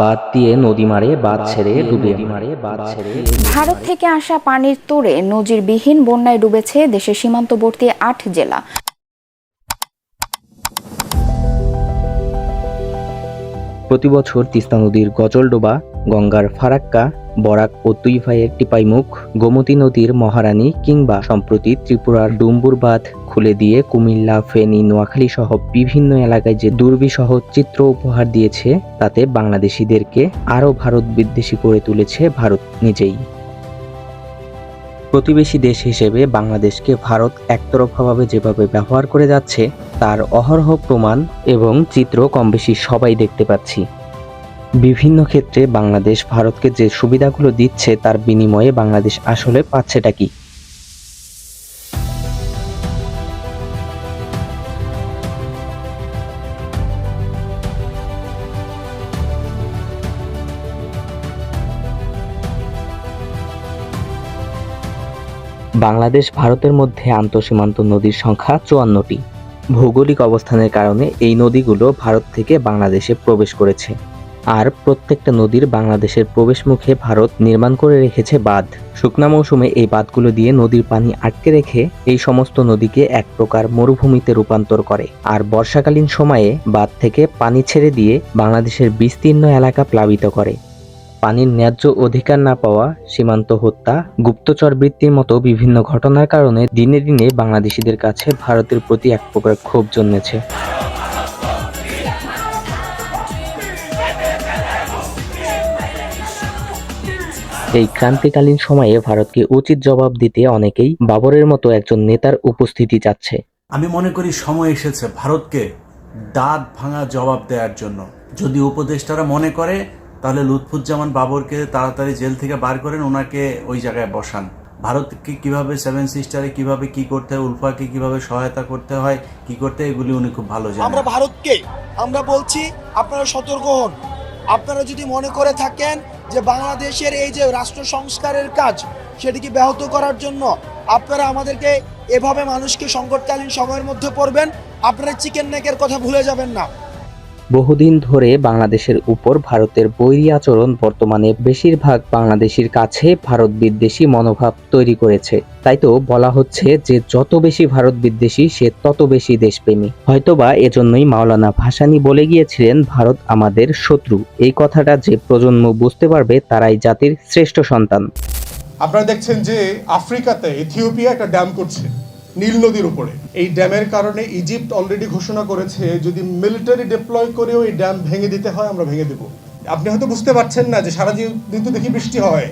বাদ দিয়ে নদী মারে বাদ ছেড়ে ডুবে মারে বাদ ছেড়ে ভারত থেকে আসা পানির তোড়ে নজিরবিহীন বন্যায় ডুবেছে দেশের সীমান্তবর্তী আট জেলা। প্রতি বছর তিস্তা নদীর গজলডোবা গঙ্গার ফারাক্কা বরাক ও দুই ভাইয়ের টিপাইমুখ গোমতী নদীর মহারানী কিংবা সম্প্রতি ত্রিপুরার ডুম্বুর বাঁধ খুলে দিয়ে কুমিল্লা, ফেনী নোয়াখালী সহ বিভিন্ন এলাকায় যে দুর্বিসহ চিত্র উপহার দিয়েছে, তাতে বাংলাদেশিদেরকে আরও ভারত বিদ্বেষী করে তুলেছে ভারত নিজেই। প্রতিবেশী দেশ হিসেবে বাংলাদেশকে ভারত একতরফাভাবে যেভাবে ব্যবহার করে যাচ্ছে, তার অহরহ প্রমাণ এবং চিত্র কমবেশি সবাই দেখতে পাচ্ছি। বিভিন্ন ক্ষেত্রে বাংলাদেশ ভারতকে যে সুবিধাগুলো দিচ্ছে, তার বিনিময়ে বাংলাদেশ আসলে পাচ্ছেটা কি? বাংলাদেশ ভারতের মধ্যে আন্তঃসীমান্ত নদীর সংখ্যা চুয়ান্নটি। ভৌগোলিক অবস্থানের কারণে এই নদীগুলো ভারত থেকে বাংলাদেশে প্রবেশ করেছে। আর প্রত্যেকটা নদীর বাংলাদেশের প্রবেশমুখে ভারত নির্মাণ করে রেখেছে বাঁধ। শুকনা মৌসুমে এই বাঁধগুলো দিয়ে নদীর পানি আটকে রেখে এই সমস্ত নদীকে এক প্রকার মরুভূমিতে রূপান্তর করে। আর বর্ষাকালীন সময়ে বাঁধ থেকে পানি ছেড়ে দিয়ে বাংলাদেশের বিস্তীর্ণ এলাকা প্লাবিত করে। পানির ন্যায্য অধিকার না পাওয়া, সীমান্ত হত্যা, গুপ্তচর বৃত্তির মতো বিভিন্ন ঘটনার কারণে দিনে দিনে বাংলাদেশিদের কাছে ভারতের প্রতি এক প্রকার ক্ষোভ জন্মেছে। এই ক্রান্তিকালীন সময়ে ভারতকে উচিত জবাব দিতে অনেকেই বাবরের মতো একজন নেতার উপস্থিতি চাচ্ছে। আমি মনে করি সময় এসেছে ভারতকে দাঁত ভাঙা জবাব দেওয়ার জন্য। যদি উপদেষ্টারা মনে করে তাহলে লুৎফুজ্জামান বাবরকে তাড়াতাড়ি জেল থেকে বার করেন ওনাকে ওই জায়গায় বসান। ভারতকে কীভাবে সেভেন সিস্টারে কীভাবে কি করতে হয় উলফাকে কীভাবে সহায়তা করতে হয় কি করতে হয় এগুলি উনি খুব ভালো জানেন। আমরা ভারতকে আমরা বলছি আপনারা সতর্ক হন। আপনারা যদি মনে করে থাকেন যে বাংলাদেশের এই যে রাষ্ট্র সংস্কারের কাজ, সেটিকে ব্যাহত করার জন্য আপনারা আমাদেরকে এভাবে মানুষকে সংকটকালীন সময়ের মধ্যে পড়বেন, আপনারা চিকেন নেকের কথা ভুলে যাবেন না। বহুদিন ধরে বাংলাদেশের উপর ভারতের বৈরী আচরণ বর্তমানে বেশিরভাগ বাংলাদেশির কাছে ভারত বিদ্বেষী মনোভাব তৈরি করেছে। তাই তো বলা হচ্ছে যে যত বেশি ভারত বিদ্বেষী, সে তত বেশি দেশপ্রেমী। হয়তোবা এজন্যই মাওলানা ভাসানি বলে গিয়েছিলেন, ভারত আমাদের শত্রু। এই কথাটা যে প্রজন্ম বুঝতে পারবে, তারাই জাতির শ্রেষ্ঠ সন্তান। আপনারা দেখছেন যে আফ্রিকাতে ইথিওপিয়া একটা ড্যাম করছে। নীল নদীর উপরে। এই ড্যামের কারণে ইজিপ্ট অলরেডি ঘোষণা করেছে, যদি মিলিটারি ডিপ্লয় করেও এই ড্যাম ভেঙে দিতে হয়, আমরা ভেঙে দেব। আপনি হয়তো বুঝতে পারছেন না যে সারা দিন তো দেখি বৃষ্টি হয়।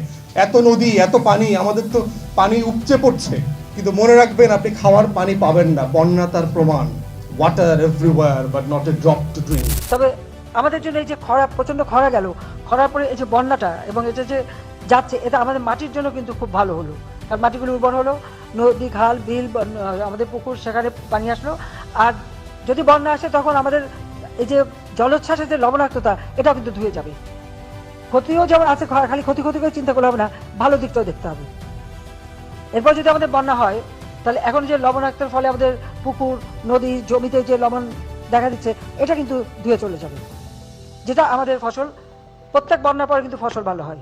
এত নদী, এত পানি, আমাদের তো পানি উপচে পড়ছে। কিন্তু মনে রাখবেন, আপনি খাওয়ার পানি পাবেন না। বন্যা তার প্রমাণ। Water everywhere but not a drop to drink তবে আমাদের জন্য এই যে খরা, প্রচণ্ড খরা গেল, খরার পরে এই যে বন্যাটা এবং এটা যে যাচ্ছে, এটা আমাদের মাটির জন্য কিন্তু খুব ভালো হলো। কারণ মাটিগুলো উর্বর হলো নদী, খাল, বিল আমাদের পুকুর, সেখানে পানি আসলো। আর যদি বন্যা আসে, তখন আমাদের এই যে জলোচ্ছ্বাসের যে লবণাক্ততা, এটাও কিন্তু ধুয়ে যাবে। ক্ষতিও যেমন আছে খালি ক্ষতি ক্ষতি করে চিন্তা করলে হবে না, ভালো দিকটাও দেখতে হবে। এরপর যদি আমাদের বন্যা হয়, তাহলে এখন যে লবণাক্তের ফলে আমাদের পুকুর, নদী, জমিতে যে লবণ দেখা দিচ্ছে, এটা কিন্তু ধুয়ে চলে যাবে। যেটা আমাদের ফসল, প্রত্যেক বন্যার পরে কিন্তু ফসল ভালো হয়।